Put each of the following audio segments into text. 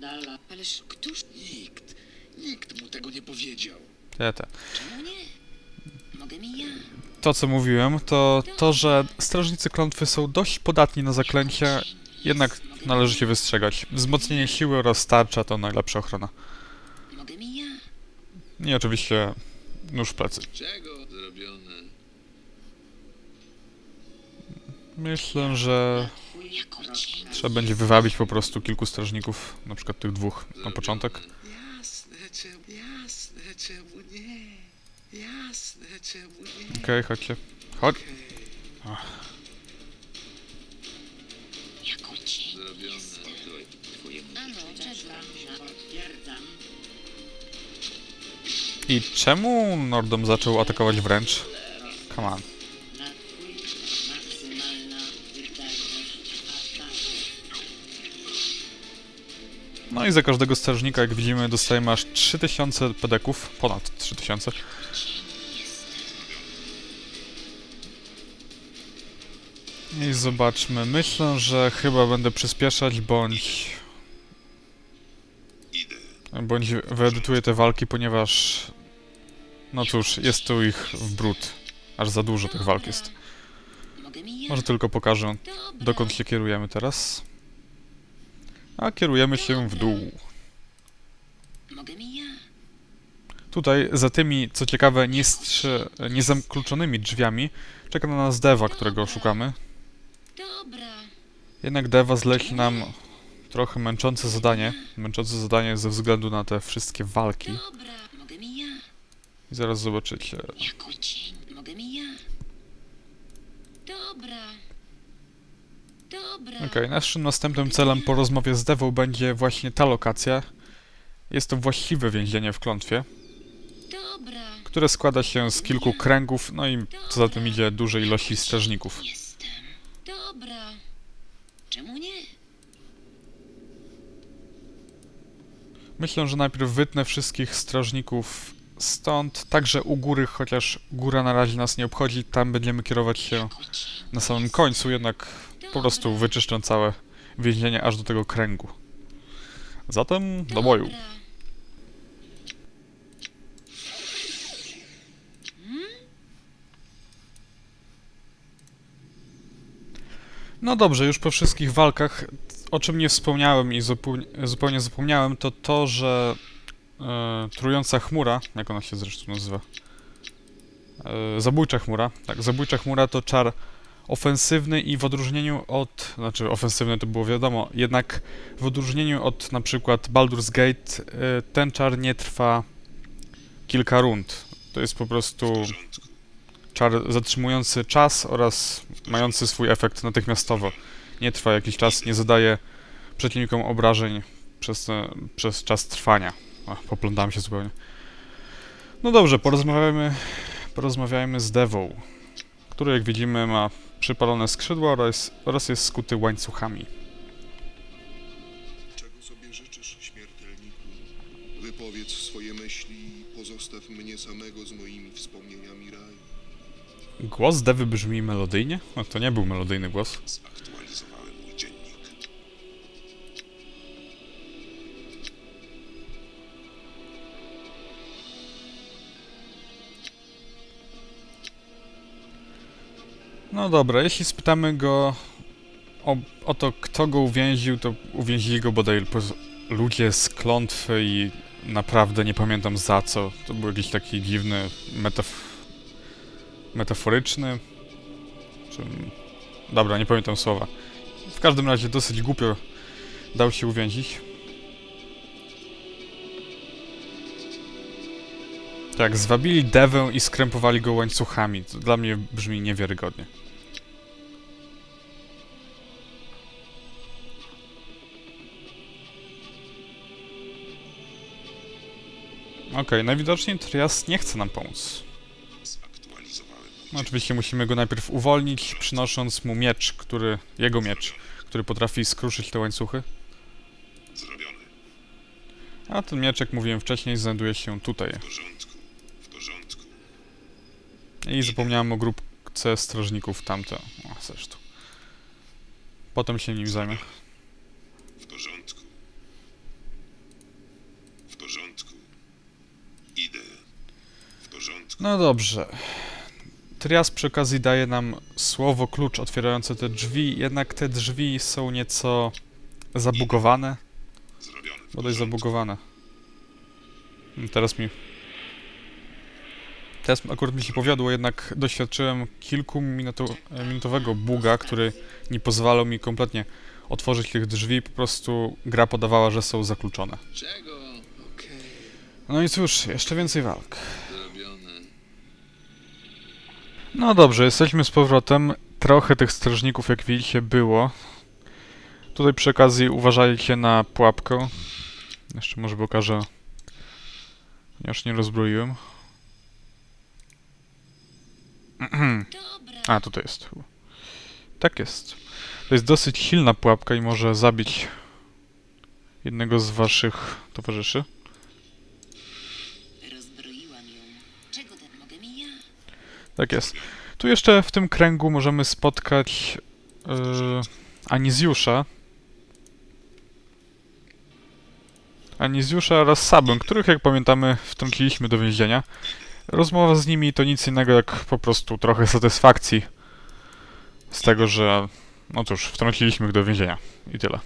Dala. Ależ któż? Nikt, nikt mu tego nie powiedział. Te, te. Czemu nie? Mogę mi ja. To, co mówiłem, to to, że strażnicy klątwy są dość podatni na zaklęcia, jednak należy się wystrzegać. Wzmocnienie siły oraz tarcza to najlepsza ochrona. Mogę mi ja. I oczywiście nóż w plecy. Czego zrobione? Myślę, że. Trzeba będzie wywabić po prostu kilku strażników, na przykład tych dwóch na początek. Jasne, czemu, jasne, czemu nie? Jasne, czemu nie? Okej, chodźcie. Chodź. I czemu Nordom zaczął atakować wręcz? Come on. No i za każdego strażnika, jak widzimy, dostajemy aż 3000 pedeków. Ponad 3000. I zobaczmy. Myślę, że chyba będę przyspieszać, bądź... Bądź wyedytuję te walki, ponieważ... No cóż, jest tu ich w brud. Aż za dużo tych walk jest. Może tylko pokażę, dokąd się kierujemy teraz. A kierujemy się w dół. Tutaj, za tymi, co ciekawe, niezakluczonymi drzwiami, czeka na nas Deva, którego szukamy. Jednak Deva zleci nam trochę męczące zadanie. Męczące zadanie ze względu na te wszystkie walki. I zaraz zobaczycie. Jako cień. Mogę mi ja. Dobra. Okej, naszym następnym celem po rozmowie z Devą będzie właśnie ta lokacja. Jest to właściwe więzienie w klątwie, które składa się z kilku kręgów, no i co za tym idzie dużej ilości strażników. Jestem. Dobra. Czemu nie? Myślę, że najpierw wytnę wszystkich strażników stąd, także u góry, chociaż góra na razie nas nie obchodzi, tam będziemy kierować się na samym końcu, jednak po prostu wyczyszczę całe więzienie aż do tego kręgu. Zatem do boju. No dobrze, już po wszystkich walkach, o czym nie wspomniałem i zupełnie, zupełnie zapomniałem, to to, że e, trująca chmura, jak ona się zresztą nazywa? E, zabójcza chmura, tak, zabójcza chmura to czar ofensywny i w odróżnieniu od, znaczy ofensywny to było wiadomo, jednak w odróżnieniu od na przykład Baldur's Gate, e, ten czar nie trwa kilka rund. To jest po prostu czar zatrzymujący czas oraz mający swój efekt natychmiastowo. Nie trwa jakiś czas, nie zadaje przeciwnikom obrażeń przez, przez czas trwania. O, poplądałem się zupełnie. No dobrze, porozmawiajmy, porozmawiajmy z Devą, który jak widzimy ma przypalone skrzydła oraz, oraz jest skuty łańcuchami. Czego sobie życzysz, śmiertelniku? Wypowiedz swoje myśli i pozostaw mnie samego z moimi wspomnieniami raju. Głos Dewy brzmi melodyjnie? No to nie był melodyjny głos. No dobra, jeśli spytamy go o, o to, kto go uwięził, to uwięzili go bodaj ludzie z klątwy i naprawdę nie pamiętam za co. To był jakiś taki dziwny, metaf metaforyczny. Czy... Dobra, nie pamiętam słowa. W każdym razie dosyć głupio dał się uwięzić. Tak, zwabili Dewę i skrępowali go łańcuchami. To dla mnie brzmi niewiarygodnie. Okej, najwidoczniej Trias nie chce nam pomóc. No, oczywiście musimy go najpierw uwolnić, przynosząc mu miecz, który... jego miecz, który potrafi skruszyć te łańcuchy. A ten miecz, jak mówiłem wcześniej, znajduje się tutaj. I zapomniałem o grupce strażników tamte. O, zresztą. Potem się nim zajmę. W porządku. No dobrze. Trias przy okazji daje nam słowo klucz otwierające te drzwi, jednak te drzwi są nieco zabugowane. Zrobione. Bo dość zabugowane. Teraz mi... Teraz akurat mi się powiodło, jednak doświadczyłem kilkuminutowego buga, który nie pozwalał mi kompletnie otworzyć tych drzwi, po prostu gra podawała, że są zakluczone. No i cóż, jeszcze więcej walk. No dobrze, jesteśmy z powrotem. Trochę tych strażników, jak widzicie, było. Tutaj przy okazji uważajcie na pułapkę. Jeszcze może pokażę. Już nie rozbroiłem. A, tutaj jest. Tak jest. To jest dosyć silna pułapka i może zabić jednego z waszych towarzyszy. Tak jest. Tu jeszcze w tym kręgu możemy spotkać yy, Anizjusza. Anizjusza oraz Sabę, których jak pamiętamy wtrąciliśmy do więzienia. Rozmowa z nimi to nic innego jak po prostu trochę satysfakcji z tego, że no cóż, wtrąciliśmy ich do więzienia i tyle.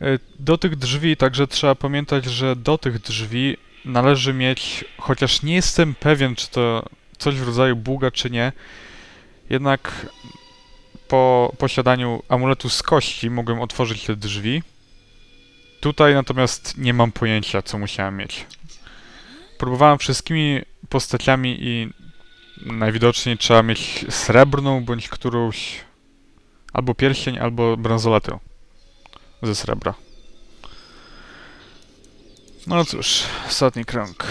Yy, Do tych drzwi także trzeba pamiętać, że do tych drzwi należy mieć, chociaż nie jestem pewien, czy to coś w rodzaju buga, czy nie, jednak po posiadaniu amuletu z kości mogłem otworzyć te drzwi. Tutaj natomiast nie mam pojęcia, co musiałem mieć. Próbowałem wszystkimi postaciami i najwidoczniej trzeba mieć srebrną bądź którąś albo pierścień, albo bransoletę ze srebra. No cóż, ostatni krąg.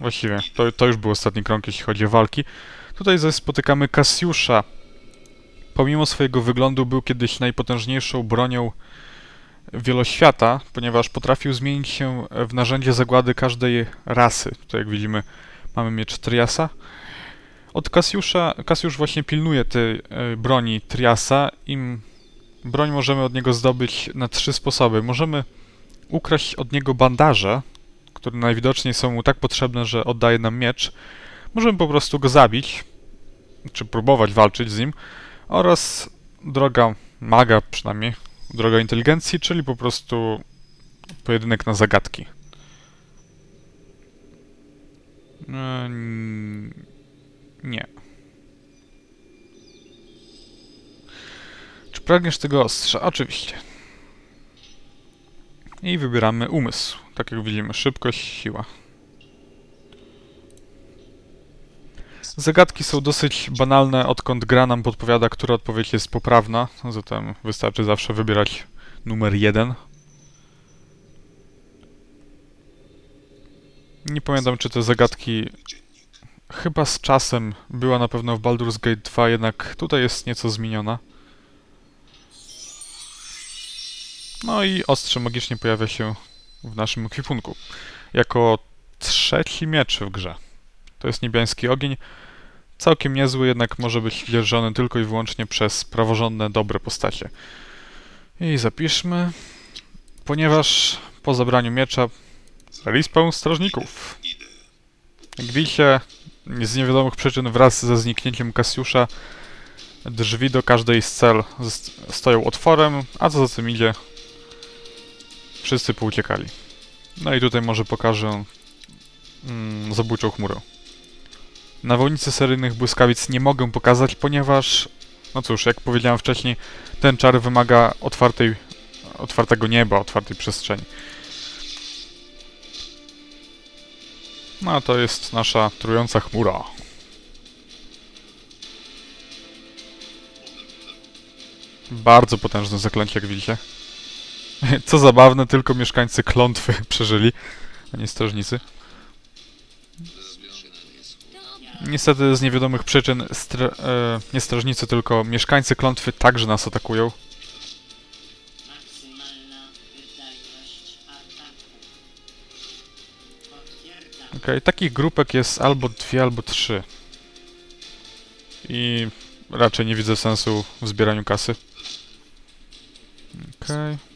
Właściwie, to, to już był ostatni krąg, jeśli chodzi o walki. Tutaj zaś spotykamy Kasiusza. Pomimo swojego wyglądu był kiedyś najpotężniejszą bronią wieloświata, ponieważ potrafił zmienić się w narzędzie zagłady każdej rasy. Tutaj jak widzimy mamy miecz Triasa. Od Kasiusza, Kasiusz właśnie pilnuje tej e, broni Triasa i m- broń możemy od niego zdobyć na trzy sposoby. Możemy ukraść od niego bandaże, które najwidoczniej są mu tak potrzebne, że oddaje nam miecz. Możemy po prostu go zabić, czy próbować walczyć z nim, oraz droga maga przynajmniej, droga inteligencji, czyli po prostu pojedynek na zagadki. E, Nie. Czy pragniesz tego ostrza? Oczywiście. I wybieramy umysł. Tak jak widzimy, szybkość, siła. Zagadki są dosyć banalne, odkąd gra nam podpowiada, która odpowiedź jest poprawna, zatem wystarczy zawsze wybierać numer jeden. Nie pamiętam, czy te zagadki chyba z czasem była na pewno w Baldur's Gate 2, jednak tutaj jest nieco zmieniona. No i ostrze magicznie pojawia się w naszym ekwipunku. Jako trzeci miecz w grze. To jest niebiański ogień. Całkiem niezły, jednak może być dzierżony tylko i wyłącznie przez praworządne, dobre postacie. I zapiszmy, ponieważ po zabraniu miecza respawn strażników. Jak widzicie, z niewiadomych przyczyn wraz ze zniknięciem Kasiusza drzwi do każdej z cel stoją otworem, a co za tym idzie, wszyscy pouciekali. No i tutaj może pokażę mm, zabójczą chmurę. Nawolnicy seryjnych błyskawic nie mogę pokazać, ponieważ, no cóż, jak powiedziałem wcześniej, ten czar wymaga otwartej, otwartego nieba, otwartej przestrzeni. No a to jest nasza trująca chmura. Bardzo potężne zaklęcie, jak widzicie. Co zabawne, tylko mieszkańcy klątwy przeżyli, a nie strażnicy. Niestety z niewiadomych przyczyn stra- e, nie strażnicy, tylko mieszkańcy klątwy także nas atakują. Okej, takich grupek jest albo dwie, albo trzy. I raczej nie widzę sensu w zbieraniu kasy. Okej. Usłyszę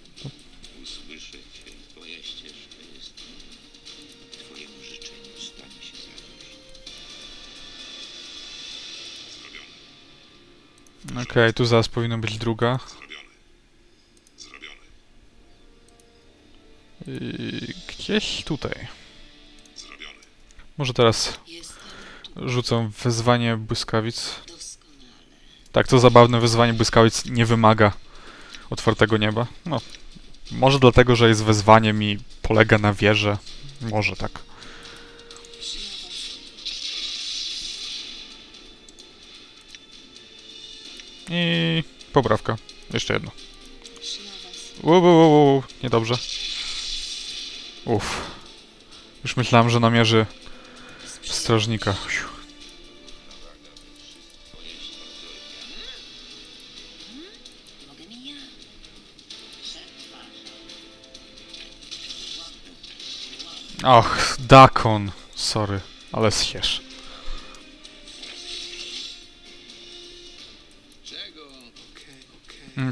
Okej, tu zaraz powinna być druga. I gdzieś tutaj. Może teraz rzucę wyzwanie błyskawic. Tak, to zabawne wyzwanie błyskawic nie wymaga otwartego nieba. No, może dlatego, że jest wezwaniem i polega na wierze. Może tak. I poprawka. Jeszcze jedno. Uu, uu, uu, niedobrze. Uff. Już myślałem, że namierzy strażnika. Ach, Dakon. Sorry, ale zjesz.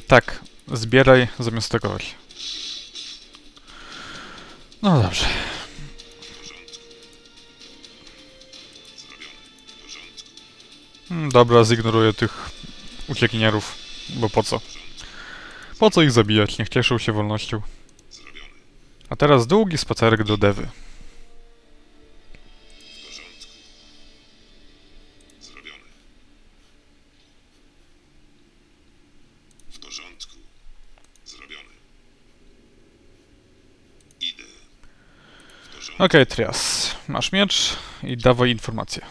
Tak, zbieraj zamiast takować. No dobrze. Mm, Dobra, zignoruję tych uciekinierów, bo po co? Po co ich zabijać? Niech cieszą się wolnością. A teraz długi spacerek do Dewy. Okej, Trias. Masz miecz i dawaj informację.